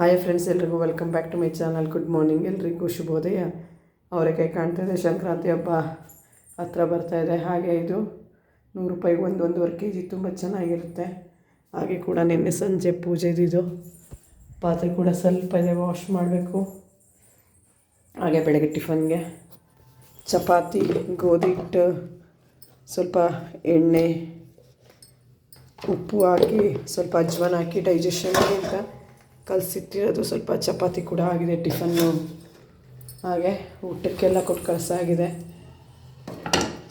Hi friends ಎಲ್ರಿಗೂ welcome back to my channel good morning ಎಲ್ರಿಗೂ ಶುಭೋದಯ. ಅವರೆಕಾಯಿ ಕಾಣ್ತಾ ಇದೆ, ಸಂಕ್ರಾಂತಿ ಹಬ್ಬ ಹತ್ರ ಬರ್ತಾ ಇದೆ. ಹಾಗೆ ಇದು ನೂರು ರೂಪಾಯಿಗೆ ಒಂದು, ಒಂದೂವರೆ ಕೆ ಜಿ ತುಂಬ ಚೆನ್ನಾಗಿರುತ್ತೆ. ಹಾಗೆ ಕೂಡ ನಿನ್ನೆ ಸಂಜೆ ಪೂಜೆದಿದು ಪಾತ್ರೆ ಕೂಡ ಸ್ವಲ್ಪ ಇದೆ ವಾಶ್ ಮಾಡಬೇಕು. ಹಾಗೆ ಬೆಳಗ್ಗೆ ಟಿಫನ್ಗೆ ಚಪಾತಿ, ಗೋಧಿ ಹಿಟ್ಟು, ಸ್ವಲ್ಪ ಎಣ್ಣೆ, ಉಪ್ಪು ಹಾಕಿ, ಸ್ವಲ್ಪ ಅಜ್ವಾನ ಹಾಕಿ ಡೈಜೆಷನ್ಗೆ ಅಂತ ಕಲಸಿಟ್ಟಿರೋದು ಸ್ವಲ್ಪ ಚಪಾತಿ ಕೂಡ ಆಗಿದೆ, ಟಿಫನ್ನು. ಹಾಗೆ ಊಟಕ್ಕೆಲ್ಲ ಕೊಟ್ಟು ಕಳಿಸಾಗಿದೆ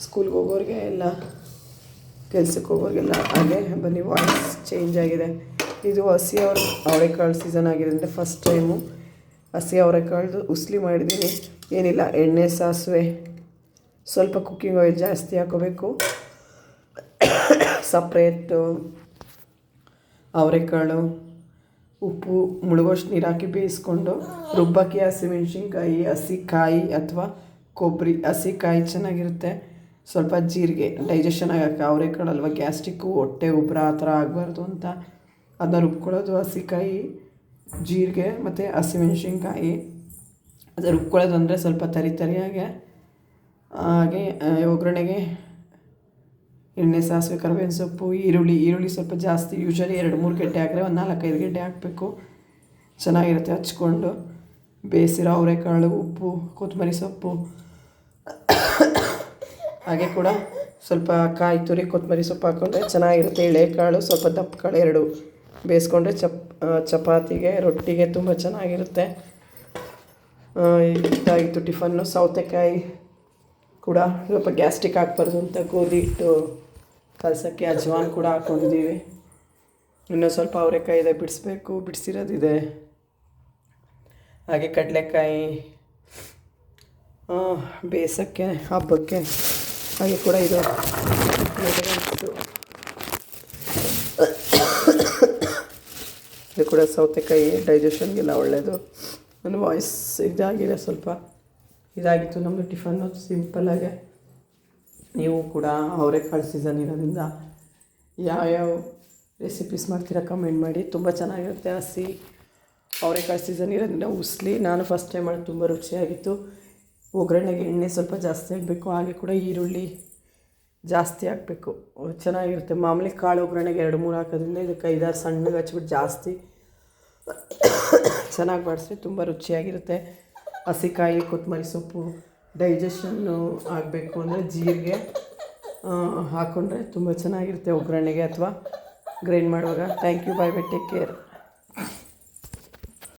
ಸ್ಕೂಲ್ಗೆ ಹೋಗೋರಿಗೆ ಎಲ್ಲ ಕೆಲ್ಸಕ್ಕೆ ಹೋಗೋರಿಗೆಲ್ಲ ಹಾಗೆ ಬನ್ನಿ, ವಾಯ್ಸ್ ಚೇಂಜ್ ಆಗಿದೆ. ಇದು ಹಸಿ ಅವ್ರ ಅವರೆಕಾಳು ಸೀಸನ್ ಆಗಿದೆ ಅಂದರೆ ಫಸ್ಟ್ ಟೈಮು ಹಸಿ ಅವರೆಕಾಳ್ದು ಉಸ್ಲಿ ಮಾಡಿದ್ದೀನಿ. ಏನಿಲ್ಲ, ಎಣ್ಣೆ, ಸಾಸಿವೆ. ಸ್ವಲ್ಪ ಕುಕ್ಕಿಂಗ್ ಆಯಿಲ್ ಜಾಸ್ತಿ ಹಾಕೋಬೇಕು. ಸಪ್ರೇಟು ಅವರೆಕಾಳು ಉಪ್ಪು, ಮುಳುಗೋಷ್ಟು ನೀರು ಹಾಕಿ ಬೇಯಿಸ್ಕೊಂಡು ರುಬ್ಬಕ್ಕೆ ಹಸಿಮೆಣ್ಸಿನ್ಕಾಯಿ ಹಸಿ ಕಾಯಿ ಅಥವಾ ಕೊಬ್ಬರಿ ಹಸಿ ಕಾಯಿ ಚೆನ್ನಾಗಿರುತ್ತೆ. ಸ್ವಲ್ಪ ಜೀರಿಗೆ ಡೈಜೆಷನ್ ಆಗೋಕ್ಕೆ ಅವರೇ ಅಲ್ವಾ ಗ್ಯಾಸ್ಟಿಕ್ಕು, ಹೊಟ್ಟೆ ಉಬ್ಬರ ಆ ಥರ ಆಗಬಾರ್ದು ಅಂತ. ಅದನ್ನ ರುಬ್ಕೊಳ್ಳೋದು ಹಸಿಕಾಯಿ ಜೀರಿಗೆ ಮತ್ತು ಹಸಿಮೆಣ್ಸಿನ್ಕಾಯಿ ಅದು ರುಬ್ಕೊಳ್ಳೋದು ಅಂದರೆ ಸ್ವಲ್ಪ ತರಿ ತರಿಯಾಗೆ, ಹಾಗೆ ಒಗ್ಗರಣೆಗೆ ಎಣ್ಣೆ ಸಾಸಿವೆ, ಕರಿಬೇವಿನ ಸೊಪ್ಪು, ಈರುಳ್ಳಿ ಈರುಳ್ಳಿ ಸ್ವಲ್ಪ ಜಾಸ್ತಿ ಯೂಶ್ವಲಿ ಎರಡು ಮೂರು ಗಂಟೆ ಹಾಕಿದ್ರೆ ಒಂದು ನಾಲ್ಕೈದು ಗಂಟೆ ಹಾಕಬೇಕು. ಚೆನ್ನಾಗಿರುತ್ತೆ ಹಚ್ಕೊಂಡು. ಬೇಯಿಸಿರೋ ಅವರೆಕಾಳು, ಉಪ್ಪು, ಕೊತ್ತಂಬರಿ ಸೊಪ್ಪು. ಹಾಗೆ ಕೂಡ ಸ್ವಲ್ಪ ಕಾಯಿ ತುರಿ, ಕೊತ್ತಂಬರಿ ಸೊಪ್ಪು ಹಾಕ್ಕೊಂಡ್ರೆ ಚೆನ್ನಾಗಿರುತ್ತೆ. ಎಳೆಕಾಳು, ಸ್ವಲ್ಪ ದಪ್ಪ ಕಾಳು ಎರಡು ಬೇಯಿಸ್ಕೊಂಡ್ರೆ ಚಪ್ ಚಪಾತಿಗೆ, ರೊಟ್ಟಿಗೆ ತುಂಬ ಚೆನ್ನಾಗಿರುತ್ತೆ. ಇದಾಗಿತ್ತು ಟಿಫನ್ನು. ಸೌತೆಕಾಯಿ ಕೂಡ ಸ್ವಲ್ಪ ಗ್ಯಾಸ್ಟಿಕ್ ಹಾಕ್ಬಾರ್ದು ಅಂತ ಗೋಧಿ ಹಿಟ್ಟು ಕಲಸೋಕ್ಕೆ ಅಜ್ವಾನ್ ಕೂಡ ಹಾಕ್ಕೊಂಡಿದ್ದೀವಿ ಇನ್ನೂ ಸ್ವಲ್ಪ ಅವರೆಕಾಯಿ ಇದೆ, ಬಿಡಿಸ್ಬೇಕು, ಬಿಡಿಸಿರೋದಿದೆ. ಹಾಗೆ ಕಡಲೆಕಾಯಿ ಬೇಸಕ್ಕೆ, ಹಬ್ಬಕ್ಕೆ ಹಾಗೆ ಕೂಡ ಇದು. ಇದು ಕೂಡ ಸೌತೆಕಾಯಿ ಡೈಜೆಷನ್ಗೆಲ್ಲ ಒಳ್ಳೆಯದು ನನ್ನ ವಾಯ್ಸ್ ಇದಾಗಿದೆ ಸ್ವಲ್ಪ. ಇದಾಗಿತ್ತು ನಮ್ಮದು ಟಿಫನ್ನು ಸಿಂಪಲ್ಲಾಗೆ ನೀವು ಕೂಡ ಅವರೆಕಾಳು ಸೀಸನ್ ಇರೋದ್ರಿಂದ ಯಾವ್ಯಾವ ರೆಸಿಪೀಸ್ ಮಾಡ್ತೀರಾ ಕಮೆಂಟ್ ಮಾಡಿ. ತುಂಬ ಚೆನ್ನಾಗಿರುತ್ತೆ ಹಸಿ ಅವರೆಕಾಳು ಸೀಸನ್ ಇರೋದ್ರಿಂದ ಉಸ್ಲಿ. ನಾನು ಫಸ್ಟ್ ಟೈಮ್ ಮಾಡಿ ತುಂಬ ರುಚಿಯಾಗಿತ್ತು. ಒಗ್ಗರಣೆಗೆ ಎಣ್ಣೆ ಸ್ವಲ್ಪ ಜಾಸ್ತಿ ಹಾಕಬೇಕು. ಹಾಗೆ ಕೂಡ ಈರುಳ್ಳಿ ಜಾಸ್ತಿ ಹಾಕಬೇಕು. ಚೆನ್ನಾಗಿರುತ್ತೆ. ಮಾಮೂಲಿ ಕಾಳು ಒಗ್ಗರಣೆಗೆ ಎರಡು, ಮೂರು ಹಾಕೋದ್ರಿಂದ ಇದಕ್ಕೆ ಐದಾರು ಸಣ್ಣಗೆ ಹಚ್ಬಿಟ್ಟು ಜಾಸ್ತಿ ಚೆನ್ನಾಗಿ ಮಾಡಿಸ್ರೆ ತುಂಬ ರುಚಿಯಾಗಿರುತ್ತೆ. ಹಸಿಕಾಯಿ, ಕೊತ್ತಂಬರಿ ಸೊಪ್ಪು ಡೈಜೆಷನ್ನು ಆಗಬೇಕು ಅಂದರೆ ಜೀರಿಗೆ ಹಾಕ್ಕೊಂಡ್ರೆ ತುಂಬ ಚೆನ್ನಾಗಿರುತ್ತೆ ಒಗ್ಗರಣೆಗೆ ಅಥವಾ ಗ್ರೈಂಡ್ ಮಾಡುವಾಗ. Thank you bye bye take care